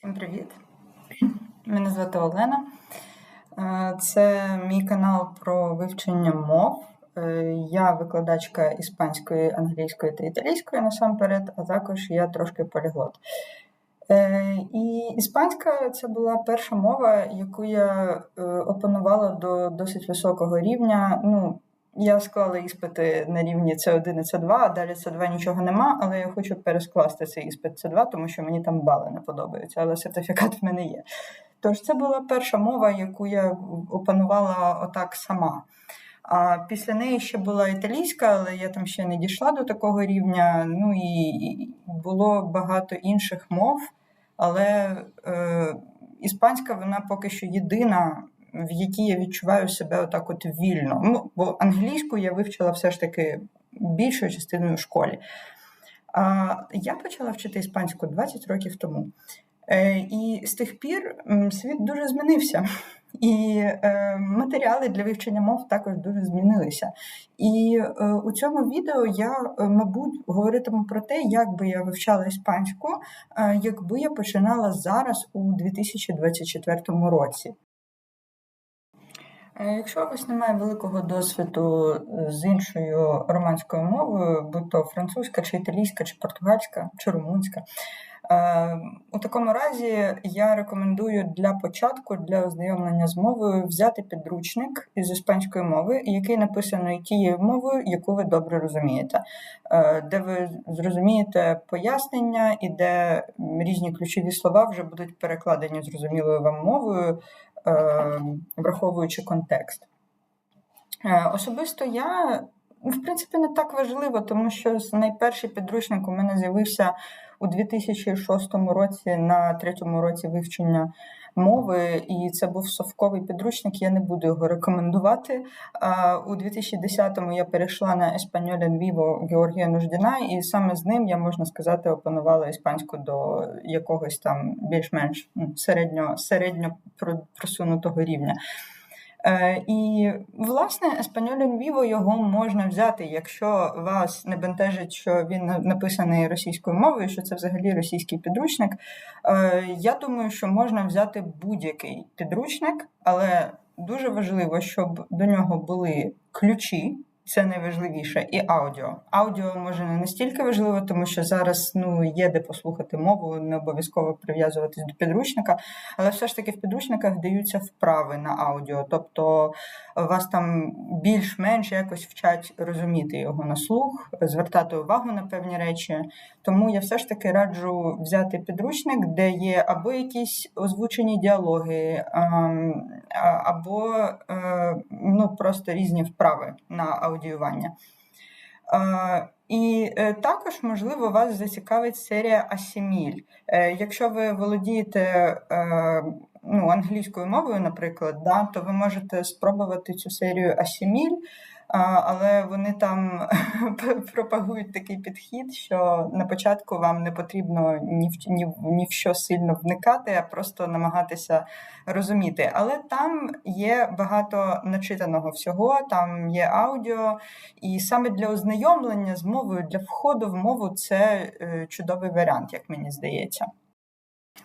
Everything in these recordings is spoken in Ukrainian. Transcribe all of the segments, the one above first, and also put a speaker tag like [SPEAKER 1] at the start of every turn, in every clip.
[SPEAKER 1] Всім привіт! Мене звати Олена. Е, Це мій канал про вивчення мов. Е, Я викладачка іспанської, англійської та італійської насамперед, а також я трошки поліглот. Е, І іспанська це була перша мова, яку я опанувала до досить високого рівня. Ну, я склала іспити на рівні С1 і С2, а далі С2 нічого нема, але я хочу перескласти цей іспит С2, тому що мені там бали не подобаються, але сертифікат в мене є. Тож це була перша мова, яку я опанувала отак сама. А після неї ще була італійська, але я там ще не дійшла до такого рівня. Ну і було багато інших мов, але е, іспанська вона поки що єдина, в якій я відчуваю себе отак от вільно. Ну, бо англійську я вивчила все ж таки більшою частиною в школі. А я почала вчити іспанську 20 років тому. Е, І з тих пір світ дуже змінився. І е, матеріали для вивчення мов також дуже змінилися. І е, у цьому відео я, е, мабуть, говоритиму про те, як би я вивчала іспанську, е, якби я починала зараз у 2024 році. Е, Якщо у вас немає великого досвіду з іншою романською мовою, будь то французька, чи італійська, чи португальська, чи румунська, е, у такому разі я рекомендую для початку, для ознайомлення з мовою, взяти підручник із іспанської мови, який написаний тією мовою, яку ви добре розумієте, е, де ви зрозумієте пояснення і де різні ключові слова вже будуть перекладені зрозумілою вам мовою е, враховуючи контекст. Е, Особисто я, ну, в принципі, не так важливо, тому що найперший підручник у мене з'явився у 2006 році на третьому році вивчення мови, і це був совковий підручник, я не буду його рекомендувати. У 2010-му я перейшла на Espanol Віво Георгія Нуждіна, і саме з ним я, можна сказати, опанувала іспанську до якогось там більш-менш середньо, середньо просунутого рівня. Е, І, власне, Espanol Віво його можна взяти, якщо вас не бентежить, що він написаний російською мовою, що це взагалі російський підручник. Е, Я думаю, що можна взяти будь-який підручник, але дуже важливо, щоб до нього були ключі. Це найважливіше, і аудіо. Аудіо може не настільки важливо, тому що зараз ну є де послухати мову, не обов'язково прив'язуватись до підручника, але все ж таки в підручниках даються вправи на аудіо, тобто вас там більш-менш якось вчать розуміти його на слух, звертати увагу на певні речі. Тому я все ж таки раджу взяти підручник, де є або якісь озвучені діалоги, ем, або е, ну, просто різні вправи на аудіювання. Е, І е, також, можливо, вас зацікавить серія Асіміль. Якщо ви володієте ну, англійською мовою, наприклад, да, то ви можете спробувати цю серію Асіміль, але вони там пропагують такий підхід, що на початку вам не потрібно ні в, ні, ні в що сильно вникати, а просто намагатися розуміти. Але там є багато начитаного всього, там є аудіо, і саме для ознайомлення з мовою, для входу в мову це е, чудовий варіант, як мені здається.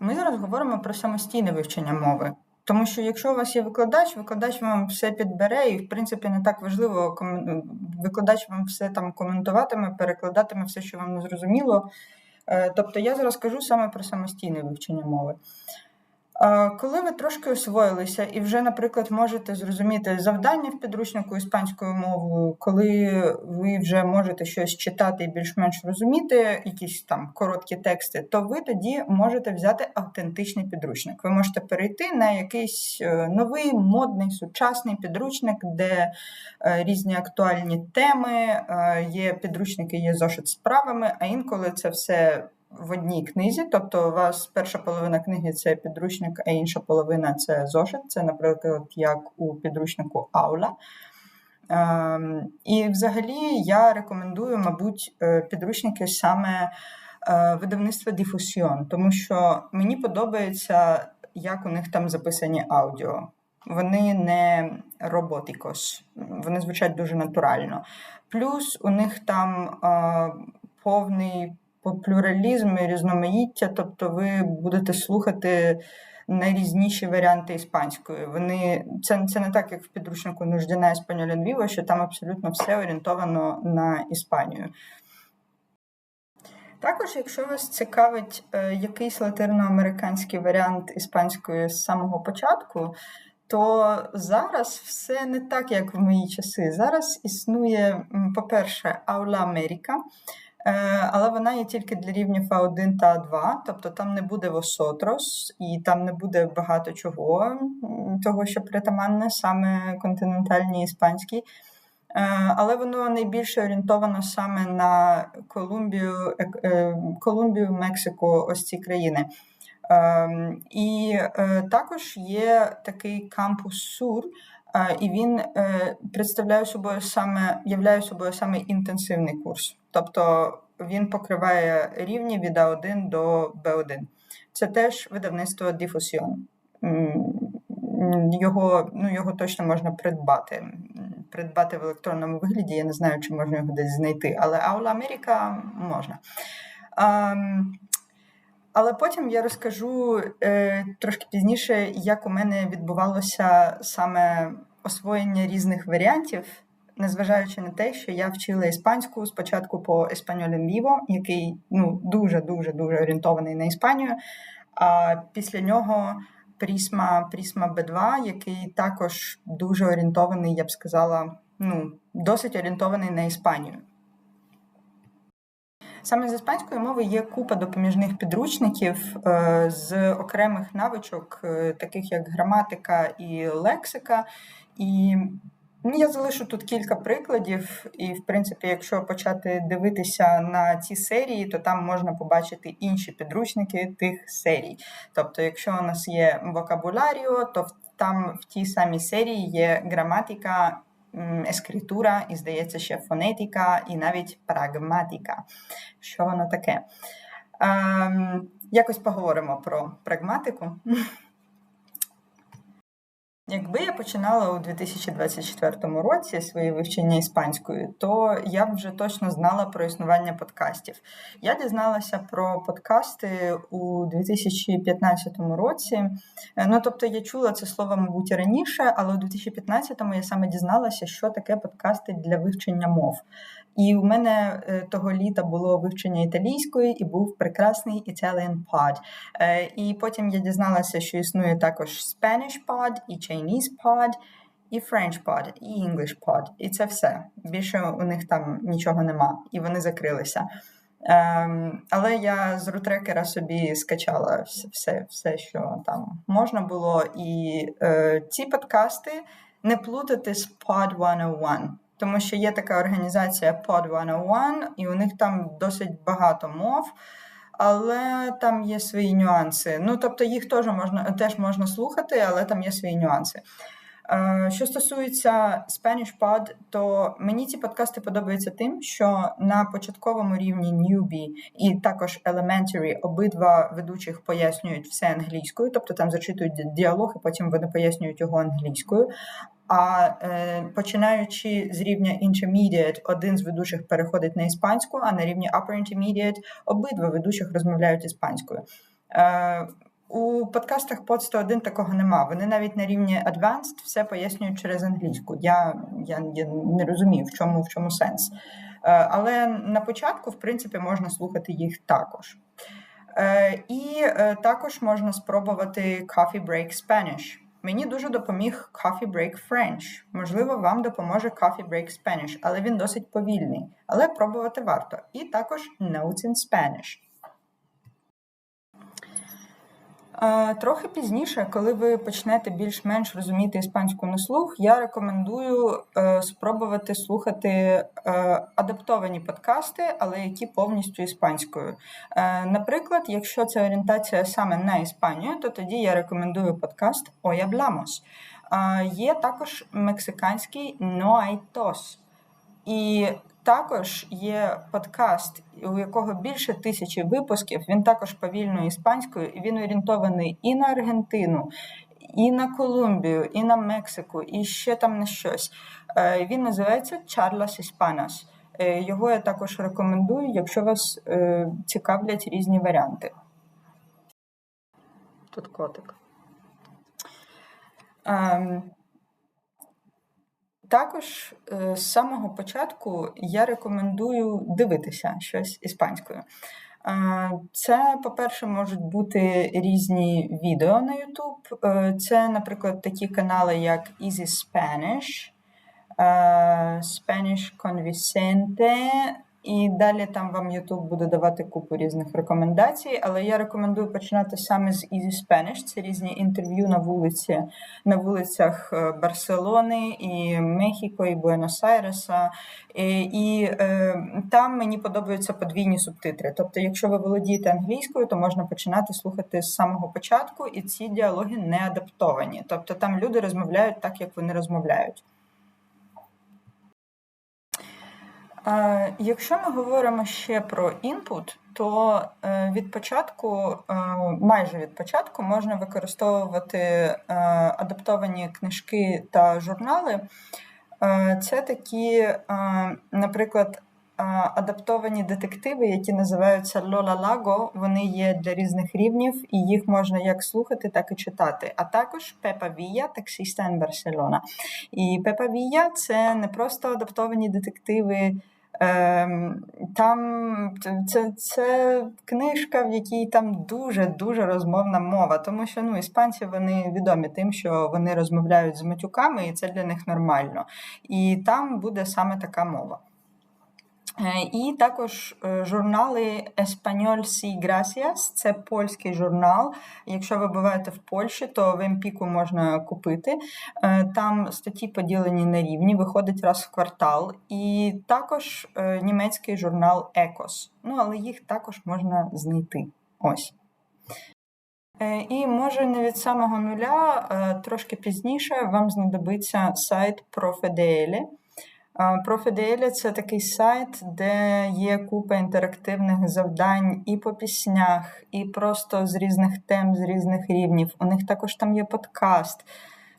[SPEAKER 1] Ми зараз говоримо про самостійне вивчення мови. Тому що якщо у вас є викладач, викладач вам все підбере, і в принципі не так важливо, викладач вам все там коментуватиме, перекладатиме все, що вам не зрозуміло. Е, Тобто я зараз кажу саме про самостійне вивчення мови. Коли ви трошки освоїлися і вже, наприклад, можете зрозуміти завдання в підручнику іспанською мовою, коли ви вже можете щось читати і більш-менш розуміти, якісь там короткі тексти, то ви тоді можете взяти автентичний підручник. Ви можете перейти на якийсь е, новий, модний, сучасний підручник, де е, різні актуальні теми, е, є підручники, є зошит з правами, а інколи це все в одній книзі, тобто у вас перша половина книги це підручник, а інша половина це зошит. Це, наприклад, як у підручнику Аула. Ем, І взагалі я рекомендую, мабуть, е, підручники саме е, видавництва Diffusion, тому що мені подобається, як у них там записані аудіо. Вони не роботикос, вони звучать дуже натурально. Плюс у них там е, повний плюралізм і різноманіття, тобто ви будете слухати найрізніші варіанти іспанської. Вони це це не так, як в підручнику Нуждіна Еспаньоля Львіва, що там абсолютно все орієнтовано на Іспанію. Також, якщо вас цікавить е, якийсь латиноамериканський варіант іспанської з самого початку, то зараз все не так, як в мої часи. Зараз існує, по-перше, Аула Америка, але вона є тільки для рівнів А1 та А2, тобто там не буде Восотрос і там не буде багато чого, того, що притаманне саме континентальній іспанській. Е, але воно найбільше орієнтовано саме на Колумбію, е, Колумбію, Мексику, ось ці країни. Ем, і е, також є такий кампус Сур, і він представляє собою саме являє собою саме інтенсивний курс, тобто він покриває рівні від А1 до Б1. Це теж видавництво Діфусіон. Його ну, його точно можна придбати придбати в електронному вигляді. Я не знаю, чи можна його десь знайти, але Аула Америка можна. А, але потім я розкажу е, трошки пізніше, як у мене відбувалося саме освоєння різних варіантів, незважаючи на те, що я вчила іспанську спочатку по Еспаньолем Віво, який ну, дуже-дуже дуже орієнтований на Іспанію. А після нього Прісма Прісма Б2, який також дуже орієнтований, я б сказала, ну, досить орієнтований на Іспанію. Саме з іспанської мови є купа допоміжних підручників е, з окремих навичок, е, таких як граматика і лексика. І Ну, я залишу тут кілька прикладів, і, в принципі, якщо почати дивитися на ці серії, то там можна побачити інші підручники тих серій. Тобто, якщо у нас є вокабуларіо, то там в тій самій серії є граматика, ескритура, і, здається, ще фонетика, і навіть прагматика. Що воно таке? Ем, Якось поговоримо про прагматику. Якби я починала у 2024 році своє вивчення іспанської, то я б вже точно знала про існування подкастів. Я дізналася про подкасти у 2015 році. Е, ну тобто я чула це слово, мабуть, раніше, але у 2015-му я саме дізналася, що таке подкасти для вивчення мов. І у мене е, того літа було вивчення італійської і був прекрасний Italian Pod. Е, і потім я дізналася, що існує також Spanish Pod, і Chinese Pod, і French Pod, і English Pod. І це все. Більше у них там нічого нема, і вони закрилися. Ем, але я з рутрекера собі скачала все, все, що там можна було. І е, ці подкасти не плутати з Pod 101 тому що є така організація Pod 101, і у них там досить багато мов. Але там є свої нюанси. Ну, тобто їх теж можна теж можна слухати, але там є свої нюанси. Е, що стосується Spanish Pod, то мені ці подкасти подобаються тим, що на початковому рівні Newbie і також Elementary обидва ведучих пояснюють все англійською, тобто там зачитують діалог, і потім вони пояснюють його англійською. А е, починаючи з рівня Intermediate, один з ведучих переходить на іспанську, а на рівні Upper Intermediate обидва ведучих розмовляють іспанською. Е, у подкастах под 101 такого нема. Вони навіть на рівні Advanced все пояснюють через англійську. Я я, я не розумію, в чому в чому сенс. Е, але на початку, в принципі, можна слухати їх також. Е, і е, також можна спробувати Coffee Break Spanish. Мені дуже допоміг Coffee Break French. Можливо, вам допоможе Coffee Break Spanish, але він досить повільний. Але пробувати варто. І також Notes in Spanish. Трохи пізніше, коли ви почнете більш-менш розуміти іспанську на слух, я рекомендую е, спробувати слухати е, адаптовані подкасти, але які повністю іспанською. Е, наприклад, якщо це орієнтація саме на Іспанію, то тоді я рекомендую подкаст Hoy Hablamos. Є також мексиканський No. І також є подкаст, у якого більше тисячі випусків. Він також повільною іспанською, і він орієнтований і на Аргентину, і на Колумбію, і на Мексику, і ще там на щось. Е, він називається Charlas Hispanas. Його я також рекомендую, якщо вас цікавлять різні варіанти. Тут котик. Також з самого початку я рекомендую дивитися щось іспанською. Це, по-перше, можуть бути різні відео на YouTube. Е, це, наприклад, такі канали, як Easy Spanish, е, Spanish Convicente, і далі там вам YouTube буде давати купу різних рекомендацій, але я рекомендую починати саме з Easy Spanish. Це різні інтерв'ю на вулиці, на вулицях е, Барселони, і Мехіко, і Буенос-Айреса. І, і е, там мені подобаються подвійні субтитри. Тобто, якщо ви володієте англійською, то можна починати слухати з самого початку, і ці діалоги не адаптовані. Тобто там люди розмовляють так, як вони розмовляють. Якщо ми говоримо ще про інпут, то е, від початку, е, майже від початку, можна використовувати е, адаптовані книжки та журнали. Це такі, наприклад, адаптовані детективи, які називаються Лола Лаго. Вони є для різних рівнів, і їх можна як слухати, так і читати. А також Пепа Вія, таксиста Ен Барселона. І Пепа Вія це не просто адаптовані детективи. Ем, там це це книжка, в якій там дуже-дуже розмовна мова, тому що ну, іспанці вони відомі тим, що вони розмовляють з матюками, і це для них нормально. І там буде саме така мова. Е, і також е, журнали Español Sí Gracias, це польський журнал. Якщо ви буваєте в Польщі, то в Емпіку можна купити. Е, там статті поділені на рівні, виходить раз в квартал. І також німецький журнал Екос. Ну, але їх також можна знайти. Ось. І може не від самого нуля, трошки пізніше вам знадобиться сайт Profedele. Профіделя це такий сайт, де є купа інтерактивних завдань і по піснях, і просто з різних тем, з різних рівнів. У них також там є подкаст.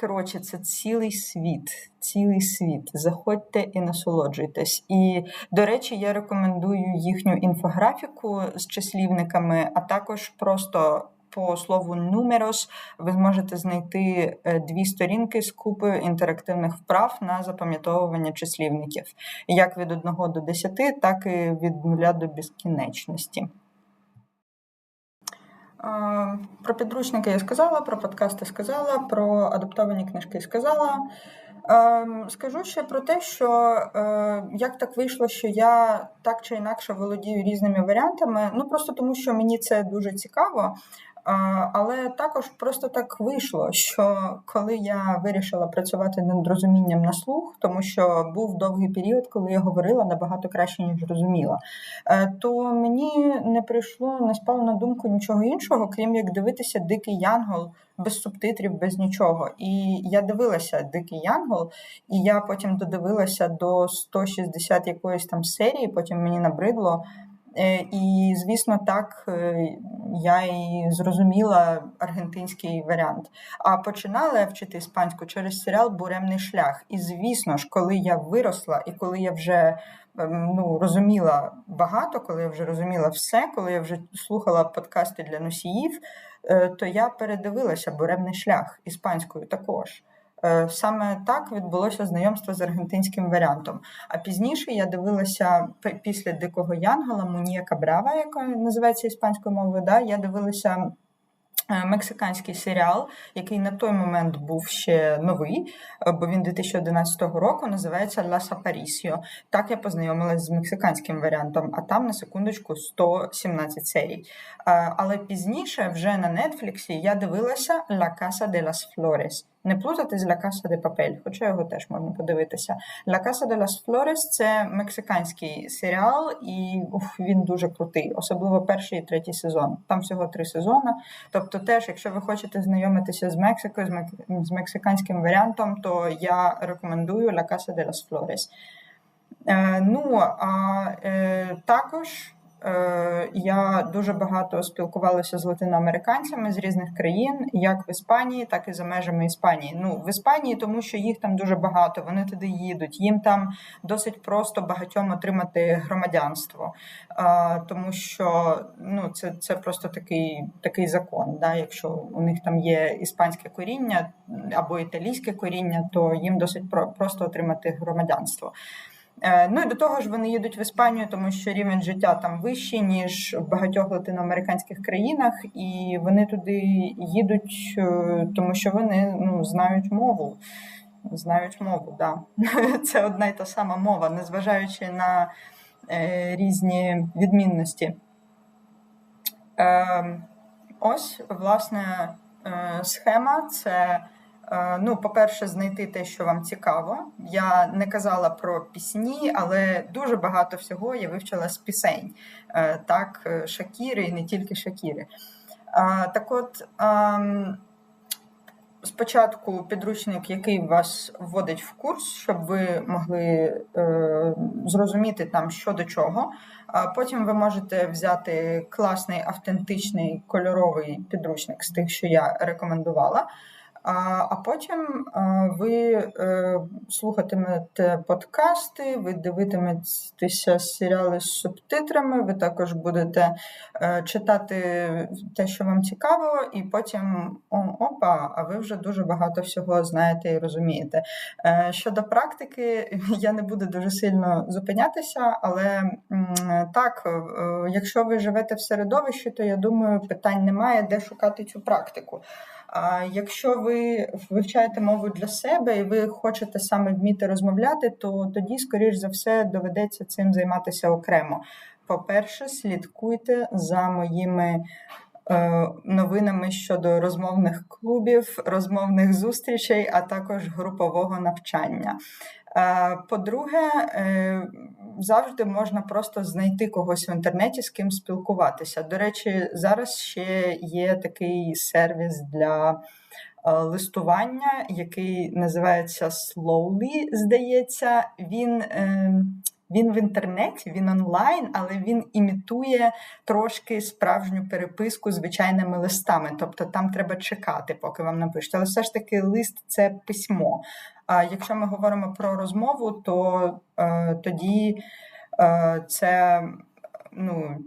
[SPEAKER 1] Коротше, це цілий світ, цілий світ. Заходьте і насолоджуйтесь. І, до речі, я рекомендую їхню інфографіку з числівниками, а також просто по слову «нумерос» ви зможете знайти е, дві сторінки з купою інтерактивних вправ на запам'ятовування числівників, як від 1 до 10, так і від 0 до безкінечності. Про підручники я сказала, про подкасти сказала, про адаптовані книжки сказала. Ем, скажу ще про те, що е, як так вийшло, що я так чи інакше володію різними варіантами. Ну просто тому, що мені це дуже цікаво. Але також просто так вийшло, що коли я вирішила працювати над розумінням на слух, тому що був довгий період, коли я говорила набагато краще, ніж розуміла, е, то мені не прийшло, не спало на думку нічого іншого, крім як дивитися Дикий Янгол без субтитрів, без нічого. І я дивилася Дикий Янгол, і я потім додивилася до 160 якоїсь там серії, потім мені набридло. Е, і, звісно, так е, я і зрозуміла аргентинський варіант. А починала я вчити іспанську через серіал Буремний шлях. І, звісно ж, коли я виросла і коли я вже ем, ну, розуміла багато, коли я вже розуміла все, коли я вже слухала подкасти для носіїв, е, то я передивилася Буремний шлях іспанською також. Е, саме так відбулося знайомство з аргентинським варіантом. А пізніше я дивилася після Дикого Янгола Мунія Кабрава, яка називається іспанською мовою. Да, Я дивилася. Е, мексиканський серіал, який на той момент був ще новий, е, бо він 2011 року називається Лас Апарісіо. Так я познайомилася з мексиканським варіантом, а там на секундочку 117 серій. Але пізніше, вже на Нетфліксі, я дивилася La Casa de las Flores. Не плутати з La Casa de Papel, хоча його теж можна подивитися. La Casa de las Flores – це мексиканський серіал, і ух, він дуже крутий, особливо перший і третій сезон. Там всього три сезони. Тобто, теж, якщо ви хочете знайомитися з Мексикою, з, мек... з мексиканським варіантом, то я рекомендую La Casa de las Flores. Е, ну а е, також я дуже багато спілкувалася з латиноамериканцями з різних країн, як в Іспанії, так і за межами Іспанії. Ну, в Іспанії, тому що їх там дуже багато, вони туди їдуть. Їм там досить просто багатьом отримати громадянство, е, тому що ну, це це просто такий такий закон. Да? Якщо у них там є іспанське коріння або італійське коріння, то їм досить про, просто отримати громадянство. Е, ну і до того ж, вони їдуть в Іспанію, тому що рівень життя там вищий, ніж в багатьох латиноамериканських країнах, і вони туди їдуть, е, тому що вони ну, знають мову. Знають мову, да. Це одна й та сама мова, незважаючи на е, різні відмінності. Е, Ось, власне, е, схема це. Е, ну, по-перше, знайти те, що вам цікаво. Я не казала про пісні, але дуже багато всього я вивчила з пісень. Е, так, е, Шакіри і не тільки Шакіри. Так от, ем, спочатку підручник, який вас вводить в курс, щоб ви могли зрозуміти там, що до чого. Потім ви можете взяти класний автентичний кольоровий підручник з тих, що я рекомендувала. А потім ви е, слухатимете подкасти, ви дивитиметеся серіали з субтитрами, ви також будете е, читати те, що вам цікаво, і потім опа, а ви вже дуже багато всього знаєте і розумієте. Е, щодо практики, я не буду дуже сильно зупинятися, але так, якщо ви живете в середовищі, то я думаю, питань немає, де шукати цю практику. А якщо ви вивчаєте мову для себе і ви хочете саме вміти розмовляти, то тоді, скоріш за все, доведеться цим займатися окремо. По-перше, слідкуйте за моїми е, новинами щодо розмовних клубів, розмовних зустрічей, а також групового навчання. Е, по-друге, е, завжди можна просто знайти когось в інтернеті, з ким спілкуватися. До речі, зараз ще є такий сервіс для е, листування, який називається Slowly, здається. Він він в інтернеті, він онлайн, але він імітує трошки справжню переписку звичайними листами. Тобто там треба чекати, поки вам напишуть. Але все ж таки лист це письмо. А якщо ми говоримо про розмову, то е, тоді е, це ну,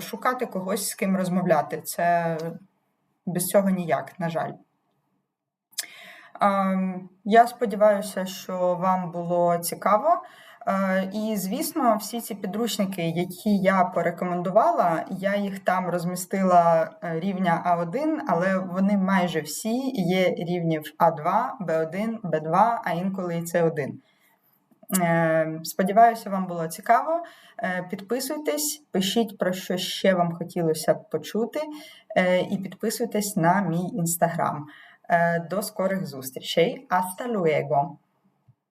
[SPEAKER 1] шукати когось з ким розмовляти. Це без цього ніяк, на жаль. Е, я сподіваюся, що вам було цікаво. Е, і, звісно, всі ці підручники, які я порекомендувала, я їх там розмістила е, рівня А1, але вони майже всі є рівнів А2, Б1, Б2, а інколи і С1. Е, сподіваюся, вам було цікаво. Підписуйтесь, пишіть, про що ще вам хотілося б почути, і підписуйтесь на мій інстаграм. До скорих зустрічей. Hasta luego!